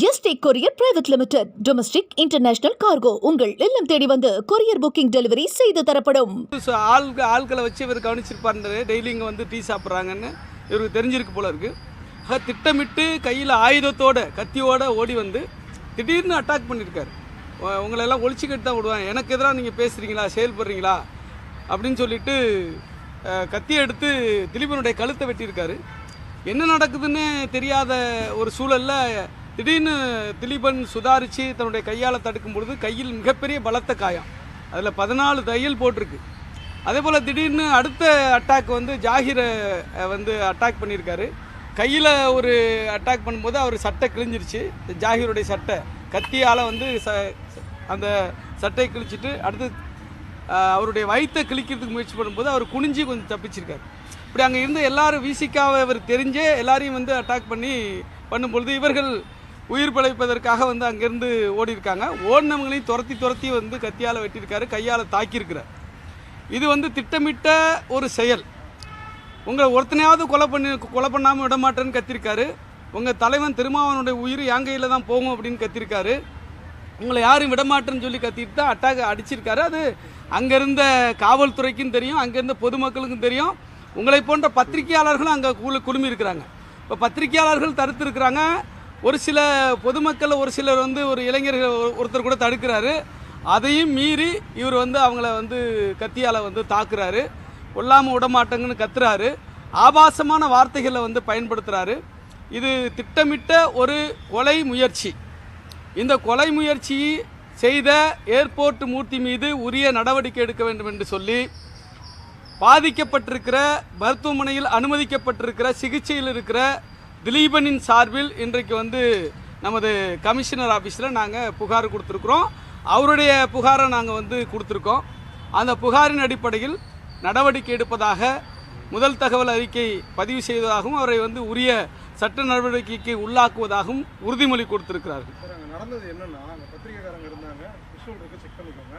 ST courier private limited domestic international cargo உங்கள் இல்லம் தேடி வந்து கொரியர் புக்கிங் டெலிவரி செய்து தரப்படும். ஸோ ஆட்களை வச்சு இவர் கவனிச்சிருப்பாரு டெய்லி இங்கே வந்து டீ சாப்பிட்றாங்கன்னு இவருக்கு தெரிஞ்சிருக்கு போல இருக்கு. திட்டமிட்டு கையில் ஆயுதத்தோட கத்தியோட ஓடி வந்து திடீர்னு அட்டாக் பண்ணியிருக்காரு உங்களை எல்லாம் ஒழிச்சுக்கிட்டு தான் விடுவேன் எனக்கு எதிராக நீங்கள் பேசுகிறீங்களா செயல்படுறீங்களா அப்படின்னு சொல்லிட்டு கத்தி எடுத்து திலீபனுடைய கழுத்தை வெட்டியிருக்காரு. என்ன நடக்குதுன்னு தெரியாத ஒரு சூழலில் திடீர்னு திலீபன் சுதாரித்து தன்னுடைய கையால் தடுக்கும் பொழுது கையில் மிகப்பெரிய பலத்த காயம். அதில் பதினாலு தையல் போட்டிருக்கு. அதே போல் திடீர்னு அடுத்த அட்டாக் வந்து ஜாகிரை வந்து அட்டாக் பண்ணியிருக்காரு. கையில் ஒரு அட்டாக் பண்ணும்போது அவர் சட்டை கிழிஞ்சிருச்சு. ஜாகிருடைய சட்டை. கத்தியால் வந்து ச அந்த சட்டை கிழிச்சிட்டு அடுத்து அவருடைய வயிற்றை கிழிக்கிறதுக்கு முயற்சி பண்ணும்போது அவர் குனிஞ்சு கொஞ்சம் தப்பிச்சிருக்காரு. இப்படி அங்கே இருந்து எல்லாரும் விசிக்காவை அவர் தெரிஞ்சே எல்லாரையும் வந்து அட்டாக் பண்ணி பண்ணும்பொழுது இவர்கள் உயிர் பிழைப்பதற்காக வந்து அங்கேருந்து ஓடி இருக்காங்க ஓடினவங்களையும் துரத்தி துரத்தி வந்து கத்தியால் வெட்டியிருக்காரு கையால் தாக்கியிருக்கிறார். இது வந்து திட்டமிட்ட ஒரு செயல். உங்களை ஒருத்தனையாவது கொலை பண்ணி கொலை பண்ணாமல் விட மாட்டேன்னு கத்திருக்காரு. உங்கள் தலைவன் திருமாவனுடைய உயிர் என் கையில் தான் போகும் அப்படின்னு கத்திருக்காரு. உங்களை யாரும் விடமாட்டேன்னு சொல்லி கத்திட்டு தான் அட்டாக் அடிச்சிருக்காரு. அது அங்கே இருந்த காவல்துறைக்கும் தெரியும் அங்கே இருந்த பொதுமக்களுக்கும் தெரியும். உங்களை போன்ற பத்திரிகையாளர்களும் அங்கே குழு குழுமி இருக்கிறாங்க இப்போ பத்திரிகையாளர்கள் தடுத்திருக்கிறாங்க. ஒரு சில பொதுமக்கள் ஒரு சிலர் வந்து ஒரு இளைஞர்கள் ஒருத்தர் கூட தடுக்கிறாரு. அதையும் மீறி இவர் வந்து அவங்கள வந்து கத்தியால் வந்து தாக்குறாரு. கொல்லாமல் விடமாட்டேங்கன்னு கத்துறாரு. ஆபாசமான வார்த்தைகளை வந்து பயன்படுத்துகிறாரு இது திட்டமிட்ட ஒரு கொலை முயற்சி. இந்த கொலை முயற்சி செய்த ஏர்போர்ட் மூர்த்தி மீது உரிய நடவடிக்கை எடுக்க வேண்டும் என்று சொல்லி பாதிக்கப்பட்டிருக்கிற மருத்துவமனையில் அனுமதிக்கப்பட்டிருக்கிற சிகிச்சையில் இருக்கிற திலீபனின் சார்பில் இன்றைக்கு வந்து நமது கமிஷனர் ஆஃபீஸில் நாங்கள் புகார் கொடுத்துருக்குறோம். அவருடைய புகாரை நாங்கள் வந்து கொடுத்துருக்கோம். அந்த புகாரின் அடிப்படையில் நடவடிக்கை எடுப்பதாக முதல் தகவல் அறிக்கை பதிவு செய்வதாகவும் அவரை வந்து உரிய சட்ட நடவடிக்கைக்கு உள்ளாக்குவதாகவும் உறுதிமொழி கொடுத்திருக்கிறார்கள். நடந்தது என்னன்னா அங்கே இருந்தாங்க. விஷுவல் இருக்கு செக் பண்ணிக்கோங்க.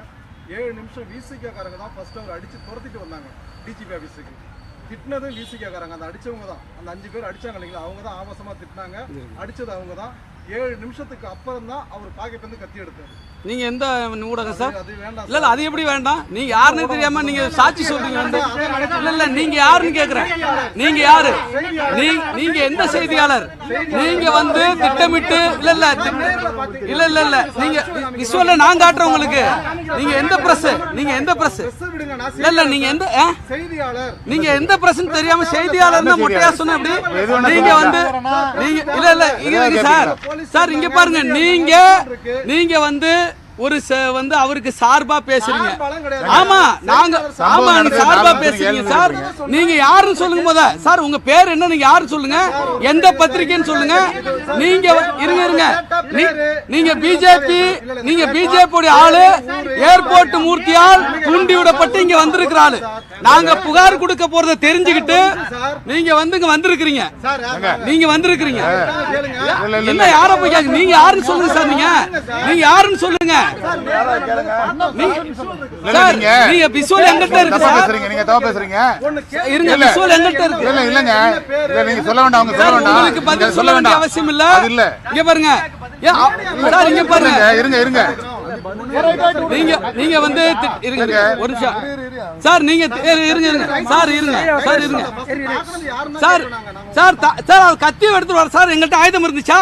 ஏழு நிமிஷம் விசிகாரங்க தான் ஃபர்ஸ்ட் அவர் அடிச்சு துரத்திட்டு வந்தாங்க. டிஜிபி ஆஃபீஸுக்கு திட்டினதும் விசிகாரங்க அந்த அடிச்சவங்க தான். அந்த அஞ்சு பேர் அடிச்சாங்க இல்லைங்களா? அவங்க தான் ஆபாசமா திட்டினாங்க. அடிச்சது அவங்க தான். ஏழு நிமிஷத்துக்கு அப்புறம் தான் அவர் பாக்கெட் வந்து கத்தி எடுத்தாரு. நீங்கள் எந்த ஊடகம் சார்? இல்ல இல்ல அது எப்படி வேண்டாம்? நீங்க யாருன்னு தெரியாம நீங்க சாட்சி சொல்றீங்க வந்து. இல்ல இல்ல நீங்க யாருன்னு கேக்குறேன். நீங்க யாரு? நீ- நீங்க எந்த செய்தியாளர்? நீங்க வந்து திட்டமிட்டு இல்ல இல்ல இல்ல இல்ல இல்ல. நீங்க விசுவல்ல நான் காட்டுறேன் உங்களுக்கு. நீங்க எந்த பிரஸ் நீங்க எந்த பிரஸ் இல்ல இல்ல நீங்க எந்த ஆ? செய்தியாளர் நீங்க எந்த பிரஸ் தெரியாம செய்தியாளர்னு மொட்டையா சொன்ன அப்படி? நீங்க வந்து நீங்க இல்ல இல்ல இங்க சார் சார் இங்க பாருங்க நீங்க நீங்க வந்து ஒரு ச- வந்து அவருக்கு சார்பா பேசுறீங்க. ஆமா நாங்க ஆமா சார்பா பேசுறீங்க சார் நீங்க யாருன்னு சொல்லுங்க முத. சார் உங்க பேர் என்ன? நீங்க யாரு சொல்லுங்க. எந்த பத்திரிக்கைன்னு சொல்லுங்க. நீங்க இருங்க இருங்க. நீங்க பிஜேபி நீங்க பிஜேபி ஆளு. ஏர்போர்ட் மூர்த்தியால் தூண்டி விடப்பட்டு இங்க வந்திருக்கிற ஆளு. நாங்க புகார் கொடுக்க போறத தெரிஞ்சுக்கிட்டு நீங்க வந்து இங்க வந்திருக்கிறீங்க நீங்க வந்திருக்கிறீங்க. என்ன யார போய் கேக்குறீங்க? நீங்க யாருன்னு சொல்லுங்க சார் நீங்க. நீங்க யாருன்னு சொல்லுங்க. சார் நீங்க விசுவல் எங்கிட்ட இருக்கு சார். பேசுறீங்க நீங்க தப்பா பேசுறீங்க. இருங்க. விசுவல் எங்கிட்ட இருக்கு. இல்ல இல்லங்க. இல்ல நீங்க சொல்ல வேண்டாம் அவங்க சொல்ல வேண்டாம். உங்களுக்கு பதில் சொல்ல வேண்டிய அவசியம் இல்ல. அது இல்ல. இங்க பாருங்க. சார் இங்க பாருங்க. இருங்க இருங்க. நீங்க நீங்க வந்து இருங்க, ஒரு நிமிஷம். சார் நீங்க இருங்க இருங்க. சார் இருங்க. சார் இருங்க. சார் சார் சார் அவர் கத்தி எடுத்துட்டு வர சார் எங்கள்கிட்ட ஆயுதம் இருந்துச்சா?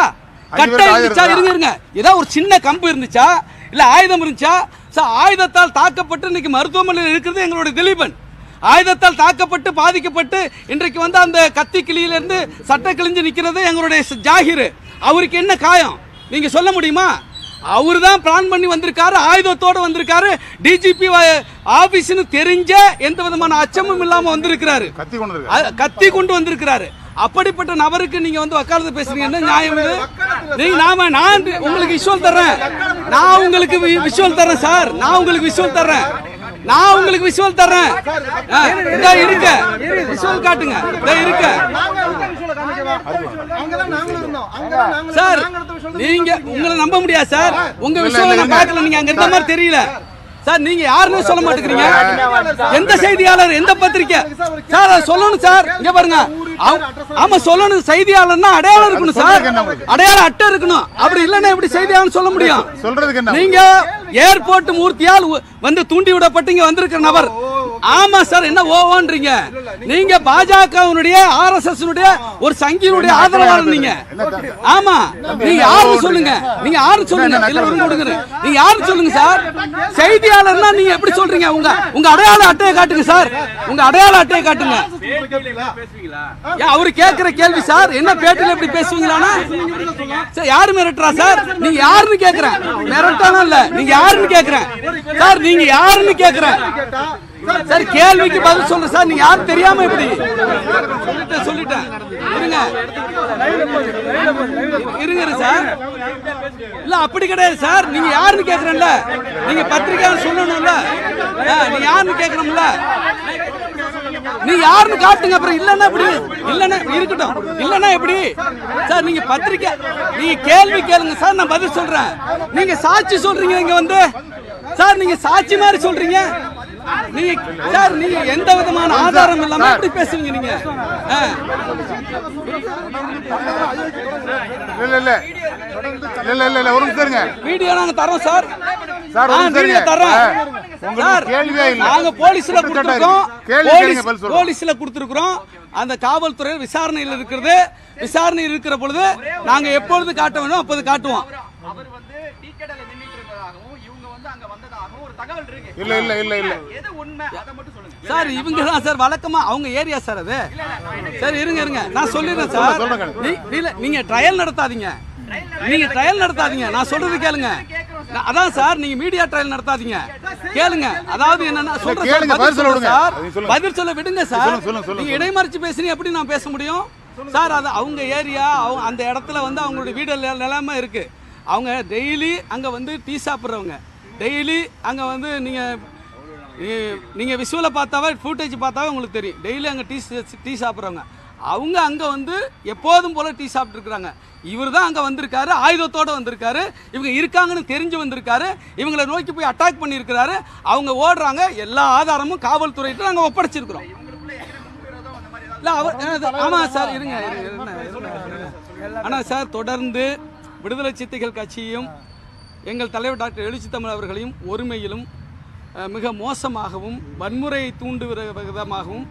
கட்டை இருந்துச்சா? இருங்க இருங்க. ஏதோ ஒரு சின்ன கம்பு இருந்துச்சா? இல்ல ஆயுதம் இருந்துச்சா? சார் ஆயுதத்தால் தாக்கப்பட்டு இன்னைக்கு மருத்துவமனையில் இருக்கிறது எங்களுடைய திலீபன். ஆயுதத்தால் தாக்கப்பட்டு பாதிக்கப்பட்டு இன்றைக்கு வந்து அந்த கத்தி கிளியிலிருந்து சட்டை கிழிஞ்சு நிக்கிறது எங்களுடைய ஜாகிர். அவருக்கு என்ன காயம்? நீங்க சொல்ல முடியுமா? அவர் தான் பிளான் பண்ணி வந்திருக்காரு ஆயுதத்தோட வந்திருக்காரு. டிஜிபி ஆபீஸ்னு தெரிஞ்ச எந்த விதமான அச்சமும் இல்லாம வந்திருக்கிறாரு. கத்தி கொண்டு வந்திருக்கிறாரு. அப்படிப்பட்ட நபருக்கு நீங்க வந்து வக்காலத்து பேசுறீங்க. என்ன நியாயம் இது? நாம நான் உங்களுக்கு விஷுவல் தர்றேன். நான் உங்களுக்கு விஷுவல் தர்றேன் சார் நான் உங்களுக்கு விஷுவல் தர்றேன். நான் உங்களுக்கு விஷுவல் தர்றேன். ஆ, இருக்க. விஷுவல் காட்டுங்க. இருக்க. சார் நீங்க உங்களை நம்ப முடியாது சார்? உங்க விஷயம் நான் பார்க்கல நீங்க அங்க இருந்த மாதிரி தெரியல. சார் நீங்க யாருன்னு சொல்ல மாட்டேங்கிறீங்க. எந்த செய்தியாளர் எந்த பத்திரிக்கை? சார் சொல்லணும் சார். இங்க பாருங்க. ஆமா சொல்லணும். செய்தியாளர்னா அடையாளம் இருக்கணும் சார்? அடையாளம் அட்டை இருக்கணும். அப்படி இல்லைன்னா எப்படி செய்தியாளர் சொல்ல முடியும்? சொல்றதுக்கு என்ன நீங்க ஏர்போர்ட் மூர்த்தியால் வந்து தூண்டி விடப்பட்டு இங்க வந்திருக்கிற நபர். ஆமா சார் என்ன ஓவோன்றீங்க? நீங்க பாஜகவினுடைய ஆர்எஸ்எஸ் ஒரு சங்கியினுடைய ஆதரவாளர் நீங்க? ஆமா. நீங்க யாருன்னு சொல்லுங்க. நீங்க யாருன்னு சொல்லுங்க. இல்ல விரும்ப கொடுங்க நீங்க யாருன்னு சொல்லுங்க சார்? செய்தியாளர்னா நீங்க எப்படி சொல்றீங்க? உங்க உங்க அடையாள அட்டையை காட்டுங்க சார். உங்க அடையாள அட்டையை காட்டுங்க. அவரு கேக்குற கேள்வி சார் என்ன பேட்டில இப்படி பேசுவீங்களானா சார் யாரு மிரட்டுறா சார்? நீங்க யாருன்னு கேக்குறேன் மிரட்டானா இல்ல. நீங்க யாருன்னு கேக்குறேன் சார் நீங்க யாருன்னு கேக்குறேன் சார் கேள்விக்கு பதில் சொல்லு சார். நீங்க யாரும் தெரியாம எப்படி? சொல்லிட்டேன் சொல்லிட்டேன். இருங்க. இருங்க சார். இல்ல அப்படி கிடையாது சார். நீங்க யாருன்னு கேக்குறேன்ல? நீங்க பத்திரிக்கை சொல்லணும்ல. நீ யாருன்னு கேக்குறோம்ல? நீ யாருன்னு காட்டுங்க அப்புறம். இல்லன்னா எப்படி? இல்லன்னா இருக்கட்டும். இல்லன்னா எப்படி? சார் நீங்க பத்திரிக்கை நீங்க கேள்வி கேளுங்க சார். நான் பதில் சொல்றேன். நீங்க சாட்சி சொல்றீங்க இங்க வந்து. சார் நீங்க சாட்சி மாதிரி சொல்றீங்க. நீங்க சார் நீங்க எந்த விதமான ஆதாரம் இல்லாம எப்படி பேசுவீங்க நீங்க? ஆ. இல்ல இல்ல. இல்ல இல்ல இல்ல ஒரு நிமிஷம் வீடியோ நாங்க தரோம் சார். Sir, video. தரோம். நாங்க போலீஸ்ல கொடுத்திருக்கோம். போலீஸ்ல கொடுத்திருக்கிறோம். அந்த காவல்துறை விசாரணையில் இருக்கிறது. விசாரணை இருக்கிற பொழுது நாங்க எப்பொழுது காட்ட வேணும் அப்போது காட்டுவோம். இல்ல இல்ல இல்ல இல்ல. எது உண்மை அதை மட்டும் சொல்லுங்க. சார் இவங்க தான் சார் வழக்கமா அவங்க ஏரியா சார் அது. சரி இருங்க இருங்க. நான் சொல்லிடுறேன் சார். நீங்க ட்ரையல் நடத்தாதீங்க. நீங்க ட்ரையல் நடத்தாதீங்க. நான் சொல்றது கேளுங்க. அதான் சார் நீங்க மீடியா ட்ரையல் நடத்தாதீங்க. கேளுங்க. அதாவது என்னன்னா சொல்றேன் சார், கேளுங்க, பதில் சொல்ல விடுங்க. சார். நீங்க இடைமறிச்சு பேசுனீங்க எப்படி நான் பேச முடியும்? சார் அது அவங்க ஏரியா அவங்க அந்த இடத்துல வந்து அவங்களுடைய வீடு நில- நிலைமை இருக்கு. அவங்க டெய்லி அங்க வந்து டீ சாப்பிட்றவங்க. டெய்லி அங்கே வந்து நீங்கள் நீங்கள் நீங்க விஷுவலை பார்த்தாவே ஃபுட்டேஜ் பார்த்தாவே உங்களுக்கு தெரியும். டெய்லி அங்கே டீ டீ சாப்பிட்றவங்க. அவங்க அங்கே வந்து எப்போதும் போல் டீ சாப்பிட்ருக்குறாங்க இவர் தான் அங்கே வந்திருக்காரு ஆயுதத்தோடு வந்திருக்காரு. இவங்க இருக்காங்கன்னு தெரிஞ்சு வந்திருக்காரு. இவங்களை நோக்கி போய் அட்டாக் பண்ணியிருக்கிறாரு. அவங்க ஓடுறாங்க எல்லா ஆதாரமும் காவல்துறையிட்ட நாங்கள் ஒப்படைச்சிருக்கிறோம். இல்லை அவர் ஆமாம் சார் இருங்க இருங்க, இருங்க, சார் தொடர்ந்து விடுதலை சித்தைகள் கட்சியும் எங்கள் தலைவர் டாக்டர் எழுச்சி தமிழ் அவர்களையும் ஒருமையிலும் மிக மோசமாகவும் வன்முறையை தூண்டுகிற விதமாகவும்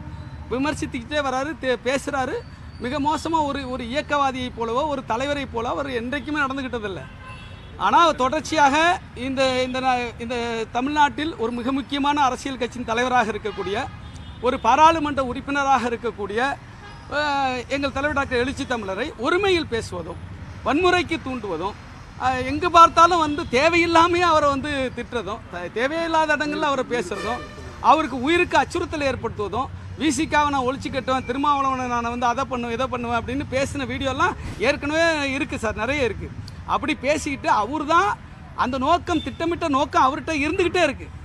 விமர்சித்துக்கிட்டே வராரு தே- பேசுகிறாரு மிக மோசமாக ஒரு ஒரு இயக்கவாதியைப் போலவோ ஒரு தலைவரைப் போல அவர் என்றைக்குமே நடந்துக்கிட்டதில்லை ஆனால் தொடர்ச்சியாக இந்த இந்த இந்த தமிழ்நாட்டில் ஒரு மிக முக்கியமான அரசியல் கட்சியின் தலைவராக இருக்கக்கூடிய ஒரு பாராளுமன்ற உறுப்பினராக இருக்கக்கூடிய எங்கள் தலைவர் டாக்டர் எழுச்சி தமிழரை ஒருமையில் பேசுவதும் வன்முறைக்கு தூண்டுவதும் எங்கு பார்த்தாலும் வந்து தேவையில்லாமையே அவரை வந்து திட்டுறதும் தேவையில்லாத இடங்களில் அவரை பேசுறதும் அவருக்கு உயிருக்கு அச்சுறுத்தல் ஏற்படுத்துவதும் விசிகாவை நான் ஒழிச்சு கட்டுவேன் திருமாவளவனை நான் வந்து அதை பண்ணுவேன் இதை பண்ணுவேன் அப்படின்னு பேசின வீடியோலாம் ஏற்கனவே இருக்குது சார் நிறைய இருக்குது அப்படி பேசிக்கிட்டு அவர் தான் அந்த நோக்கம் திட்டமிட்ட நோக்கம் அவர்கிட்ட இருந்துக்கிட்டே இருக்குது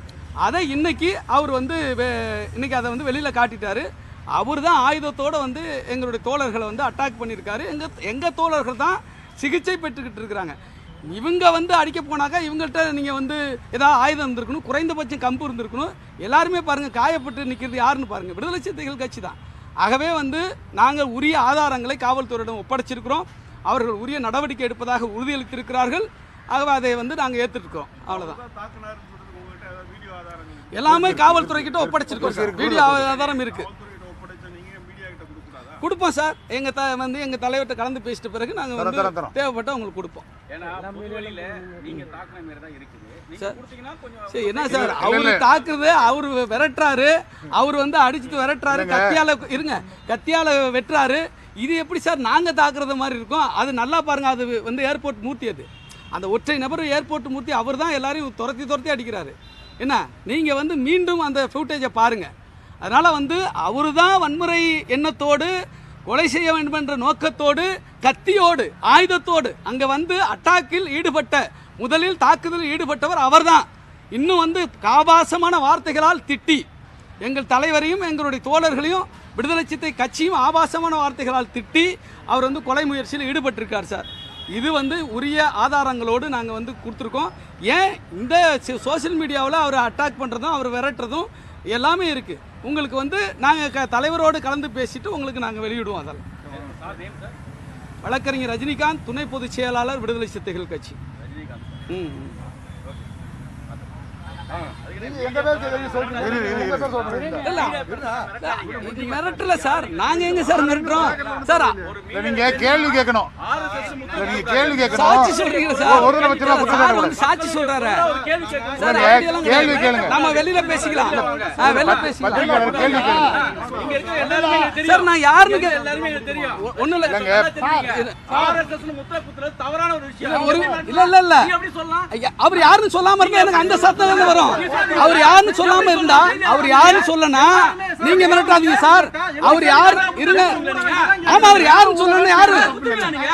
அதை இன்னைக்கு அவர் வந்து இன்றைக்கி இன்னைக்கு அதை வந்து வெளியில் காட்டிட்டாரு. அவர் தான் ஆயுதத்தோடு வந்து எங்களுடைய தோழர்களை வந்து அட்டாக் பண்ணியிருக்காரு. எங்கள் எங்கள் தோழர்கள் தான் சிகிச்சை பெற்றுக்கிட்டு இருக்கிறாங்க. இவங்க வந்து அடிக்க போனாக்கா இவங்கள்ட்ட நீங்கள் வந்து ஏதாவது ஆயுதம் இருந்திருக்கணும் குறைந்தபட்சம் கம்பு இருந்திருக்கணும். எல்லாருமே பாருங்கள் காயப்பட்டு நிற்கிறது யாருன்னு பாருங்கள் விடுதலை சிறுத்தைகள் கட்சி தான். ஆகவே வந்து நாங்கள் உரிய ஆதாரங்களை காவல்துறையிடம் ஒப்படைச்சிருக்கிறோம். அவர்கள் உரிய நடவடிக்கை எடுப்பதாக உறுதியளித்திருக்கிறார்கள். ஆகவே அதை வந்து நாங்கள் ஏற்றுருக்கோம் அவ்வளோதான் எல்லாமே காவல்துறை கிட்ட ஒப்படைச்சிருக்கோம் சார். வீடியோ ஆதாரம் இருக்கு. கொடுப்போம் சார். எங்க த வந்து எங்க தலைவர்கிட்ட கலந்து பேசிட்ட பிறகு நாங்க வந்து. தேவைப்பட்ட உங்களுக்கு கொடுப்போம். சார். என்ன சார்? அவரு. தாக்குறது அவரு விரட்டுறாரு அவர் வந்து அடிச்சுட்டு விரட்டுறாரு. கத்தியால இருங்க. கத்தியால வெட்டுறாரு. இது எப்படி சார் நாங்க தாக்குறது மாதிரி இருக்கும்? அது நல்லா பாருங்க அது வந்து ஏர்போர்ட் மூர்த்தி அது. அந்த ஒற்றை நபர் ஏர்போர்ட் மூர்த்தி அவர் தான் எல்லாரையும் துரத்தி துரத்தி அடிக்கிறாரு. என்ன? நீங்க வந்து மீண்டும் அந்த ஃபுட்டேஜை பாருங்க. அதனால் வந்து அவரு தான் வன்முறை எண்ணத்தோடு கொலை செய்ய வேண்டும் என்ற நோக்கத்தோடு கத்தியோடு ஆயுதத்தோடு அங்கே வந்து அட்டாக்கில் ஈடுபட்ட முதலில் தாக்குதலில் ஈடுபட்டவர் அவர்தான். இன்னும் வந்து காபாசமான வார்த்தைகளால் திட்டி எங்கள் தலைவரையும் எங்களுடைய தோழர்களையும் விடுதலை சித்தை கட்சியும் ஆபாசமான வார்த்தைகளால் திட்டி அவர் வந்து கொலை முயற்சியில் ஈடுபட்டிருக்கார் சார். இது வந்து உரிய ஆதாரங்களோடு நாங்கள் வந்து கொடுத்துருக்கோம். ஏன் இந்த சோஷியல் மீடியாவில் அவர் அட்டாக் பண்ணுறதும் அவர் விரட்டுறதும் எல்லாமே இருக்குது உங்களுக்கு வந்து நாங்கள் க தலைவரோடு கலந்து பேசிட்டு உங்களுக்கு நாங்கள் வெளியிடுவோம் அதெல்லாம். வழக்கறிஞர் ரஜினிகாந்த் துணை பொதுச் செயலாளர் விடுதலை சிறுத்தைகள் கட்சி. ம் ஆ. தெரியும் மிரட்டல சார். நாங்க எங்க சார் மிரட்டுறோம்? சார் நீங்க கேள்வி கேட்கணும். நீங்க கேள்வி கேட்கணும். சாட்சி சொல்றீங்க சார். ஒரு குற்றம் சார். வந்து சாட்சி சொல்றாரு. சார் கேள்வி. கேளுங்க. நம்ம வெளியில பேசிக்கலாம். ஆ, வெளில பேசிக்கலாம். கேள்வி கேளுங்க. சார் நான் யாருன்னு கே- ஒ- ஒண்ணும் இல்ல. தவறான ஒரு விஷயம். ஒரு இல்ல இல்ல அவர் யாருன்னு சொல்லாம இருந்தா எனக்கு அந்த சத்தம் வரும்? அவர் யாருன்னு சொல்லாம இருந்தா அவர் யாருன்னு சொல்லனா? நீங்க மிரட்டாதீங்க சார். அவர் யார்? இருங்க. ஆமா அவர் யாருன்னு சொல்லணும் யாரு?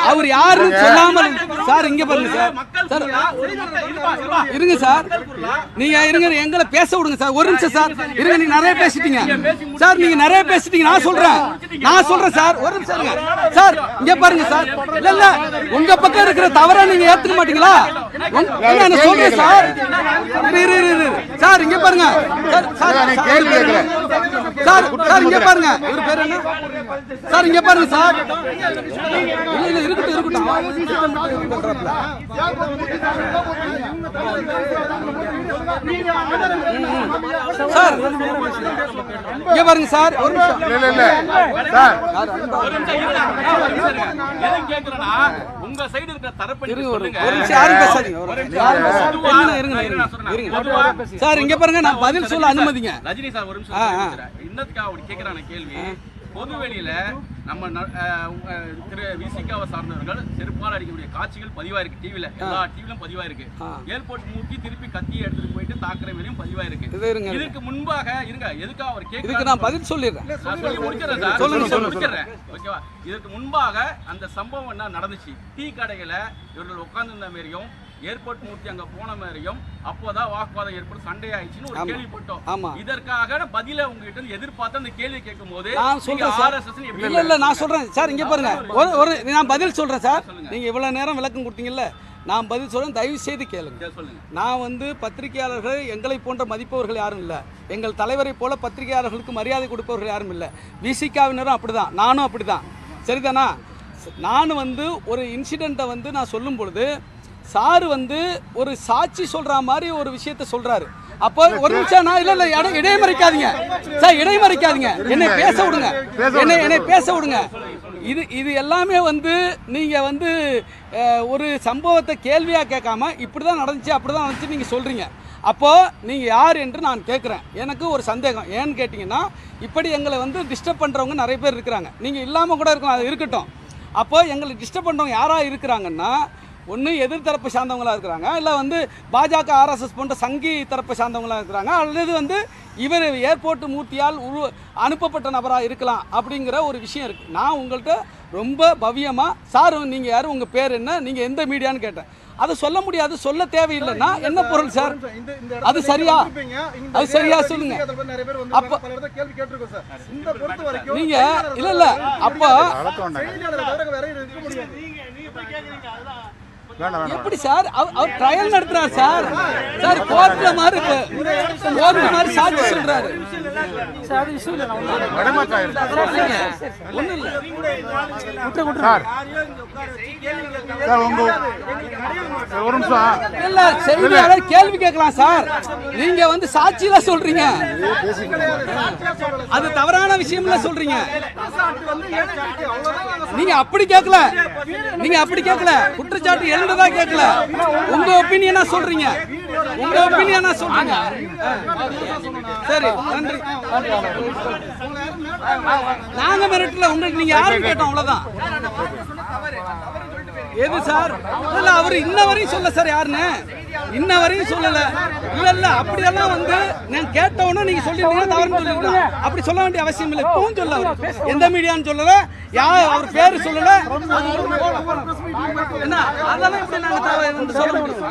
அவர் யாருன்னு சொல்லாம இரு- சார் இங்க பாருங்க சார். சார் இருங்க சார். நீங்க இருங்க எங்களை பேச விடுங்க சார். ஒரு நிமிஷம் சார். இருங்க நீங்க நிறைய பேசிட்டீங்க. சார் நீங்க நிறைய பேசிட்டீங்க. நான் சொல்றேன். நான் சொல்றேன் சார். ஒரு நிமிஷம் இருங்க. சார் இங்க பாருங்க சார். இல்ல இல்ல. உங்க பக்கம் இருக்கிற தவற நீங்க ஏத்துக்க மாட்டீங்களா? நான் சொல்றேன் சார்? இரு, இரு, இரு. சார் இங்க பாருங்க. Sir sir. சார் சார் இங்க பாருங்க. இவர் பேர் என்ன? சார் இங்க பாருங்க சார். இல்ல இல்ல இருக்கட்டும் இருக்கட்டும். சார் இங்க பாருங்க சார். ஒரு நிமிஷம். இல்ல இல்ல சார். எதுவும் கேக்குறேன்னா உங்க சைடு இருக்கிற தரப்பு ஒரு சொல்லுங்க ஒரு நிமிஷம் யாரும் பேசாதீங்க ஒரு நிமிஷம் யாரும் பேசாதீங்க. இருங்க, இருங்க, இருங்க, இருங்க. சார் இங்க பாருங்க நான் பதில் சொல்ல அனுமதிங்க. ரஜினி சார் ஒரு நிமிஷம். இன்னத்துக்காக அப்படி கேட்கிறான கேள்வி. பொது வெளியில நம்ம திரு விசிகாவை சார்ந்தவர்கள் செருப்பால் அடிக்கக்கூடிய காட்சிகள் பதிவாயிருக்கு டிவில எல்லா டிவிலும் பதிவாயிருக்கு. ஏர்போர்ட் மூக்கி திருப்பி கத்தியை எடுத்துட்டு போயிட்டு தாக்குற வரையும் பதிவாயிருக்கு. இதுக்கு முன்பாக இருங்க எதுக்காக அவர் இதுக்கு கேட்கிறாரு நான் பதில் சொல்லிடுறேன். நான் சொல்லி முடிக்கிறேன் சார். சொல்லுங்க, சொல்லி சொல்லுங்க, முடிக்கிறேன். ஓகேவா? இதற்கு முன்பாக அந்த சம்பவம் என்ன நடந்துச்சு? டீ கடையில இவர்கள் உட்கார்ந்திருந்த மாதிரியும் ஏர்போர்ட் மூர்த்தி அங்க போன மாதிரியும் அப்போதான் வாக்குவாதம் ஏற்பட்டு சண்டை ஆயிடுச்சுன்னு ஒரு. கேள்விப்பட்டோம். ஆமா. இதற்காக பதில உங்ககிட்ட இருந்து எதிர்பார்த்து அந்த கேள்வி கேட்கும் போது நான் சொல்றேன் இல்ல இல்ல நான் சொல்றேன். சார் இங்க பாருங்க. ஒரு ஒரு நான் பதில் சொல்றேன் சார். நீங்க இவ்வளவு நேரம் விளக்கம் கொடுத்தீங்கல்ல. நான் பதில் சொல்றேன். தயவு செய்து கேளுங்க நான் வந்து பத்திரிகையாளர்கள் எங்களை போன்ற மதிப்பவர்கள் யாரும் இல்லை. எங்கள் தலைவரை போல பத்திரிகையாளர்களுக்கு மரியாதை கொடுப்பவர்கள் யாரும் இல்லை. விசிகாவினரும் அப்படிதான். நானும் அப்படிதான். சரிதானா? நான் வந்து ஒரு இன்சிடெண்ட்டை வந்து நான் சொல்லும் பொழுது சார் வந்து ஒரு சாட்சி சொல்ற மாதிரி ஒரு விஷயத்த சொல்றாரு. அப்போ ஒரு நிமிஷம் நான் இல்ல இல்ல இட- இடைமறிக்காதீங்க. சார் இடைமறிக்காதீங்க. என்னை பேச விடுங்க. என்னை என்னை பேச விடுங்க. இது இது எல்லாமே வந்து நீங்க வந்து ஒரு சம்பவத்தை கேள்வியா கேட்காம இப்படி தான் நடந்துச்சு அப்படி தான் நடந்துச்சு நீங்க சொல்றீங்க. அப்போ நீங்க யார் என்று நான் கேட்குறேன். எனக்கு ஒரு சந்தேகம். ஏன்னு கேட்டிங்கன்னா இப்படி எங்களை வந்து டிஸ்டர்ப் பண்றவங்க நிறைய பேர் இருக்கிறாங்க. நீங்க இல்லாம கூட இருக்கலாம் அது இருக்கட்டும். அப்போ எங்களை டிஸ்டர்ப் பண்றவங்க யாரா இருக்கிறாங்கன்னா ஒன்று எதிர்த்தரப்பு சார்ந்தவங்களா இருக்கிறாங்க இல்லை வந்து பாஜக ஆர்எஸ்எஸ் போன்ற சங்கி தரப்பு சார்ந்தவங்களா இருக்கிறாங்க அல்லது வந்து இவர் ஏர்போர்ட் மூர்த்தியால் உரு அனுப்பப்பட்ட நபராக இருக்கலாம் அப்படிங்கிற ஒரு விஷயம் இருக்குது நான் உங்கள்கிட்ட ரொம்ப பவ்யமாக சார் நீங்கள் யார்? உங்கள் பேர் என்ன? நீங்கள் எந்த மீடியான்னு கேட்டேன். அதை சொல்ல முடியாது சொல்ல தேவையில்லைன்னா என்ன பொருள் சார்? அது சரியா? அது சரியா சொல்லுங்க. அப்ப- வந்திருப்பாங்க. பல இடத்துல கேள்வி கேட்டிருக்கோம் சார். இந்த பொறுத்த வரைக்கும் நீங்க இல்ல இல்ல அப்போ எப்படி சார்? அவர் ட்ரையல் நடத்துறாரு சார். சார் கோர்ட்ல மாதிரி கோர்ட்ல மாதிரி சாட்சி சொல்றாரு. இல்ல. சார் சார் உங்க சார், ஒரு நிமிஷம் இல்ல செய்தியாளர் கேள்வி கேட்கலாம் சார். நீங்க வந்து சாட்சியில சொல்றீங்க. அது தவறான விஷயம்ல சொல்றீங்க? நீங்க அப்படி கேட்கல நீங்க அப்படி கேட்கல குற்றச்சாட்டு எழுந்ததா கேட்கல உங்க ஒப்பீனியனா சொல்றீங்க. உங்க ஒப்பீனியனா சொல்றீங்க. சரி நன்றி. நாங்க மிரட்டல உங்களுக்கு நீங்க யாரும் கேட்டோம்? அவ்வளவுதான். எது சார்? இல்ல அவர் இன்ன வரையும் சொல்ல சார் யாருன்னு. இன்ன வரையும் சொல்லல. இல்ல இல்ல அப்படியெல்லாம் வந்து நான் கேட்டவனும் நீங்க சொல்லிருந்தீங்க தவறுன்னு சொல்லிருக்கலாம் அப்படி சொல்ல வேண்டிய அவசியம் இல்லை. இப்பவும் சொல்ல அவர். எந்த மீடியான்னு சொல்லல யார் அவர் பேரு சொல்லல. என்ன அதெல்லாம் எப்படி நாங்க சொல்ல முடியும்?